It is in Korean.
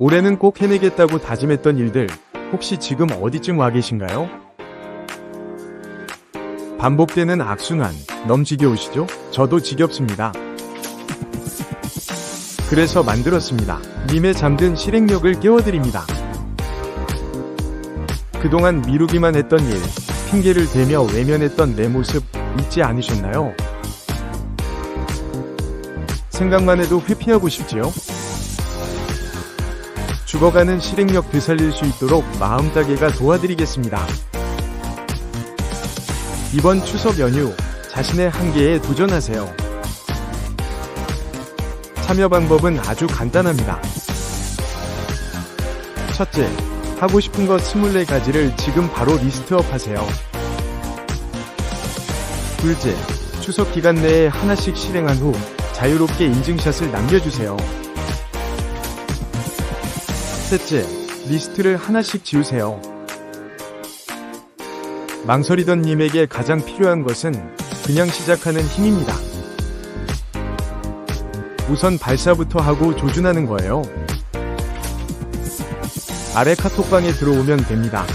올해는 꼭 해내겠다고 다짐했던 일들, 혹시 지금 어디쯤 와 계신가요? 반복되는 악순환, 너무 지겨우시죠? 저도 지겹습니다. 그래서 만들었습니다. 님의 잠든 실행력을 깨워드립니다. 그동안 미루기만 했던 일, 핑계를 대며 외면했던 내 모습 잊지 않으셨나요? 생각만 해도 회피하고 싶지요? 죽어가는 실행력 되살릴 수 있도록 마음따개가 도와드리겠습니다. 이번 추석 연휴 자신의 한계에 도전하세요. 참여 방법은 아주 간단합니다. 첫째, 하고 싶은 것 24가지를 지금 바로 리스트업 하세요. 둘째, 추석 기간 내에 하나씩 실행한 후 자유롭게 인증샷을 남겨주세요. 셋째, 리스트를 하나씩 지우세요. 망설이던 님에게 가장 필요한 것은 그냥 시작하는 힘입니다. 우선 발사부터 하고 조준하는 거예요. 아래 카톡방에 들어오면 됩니다.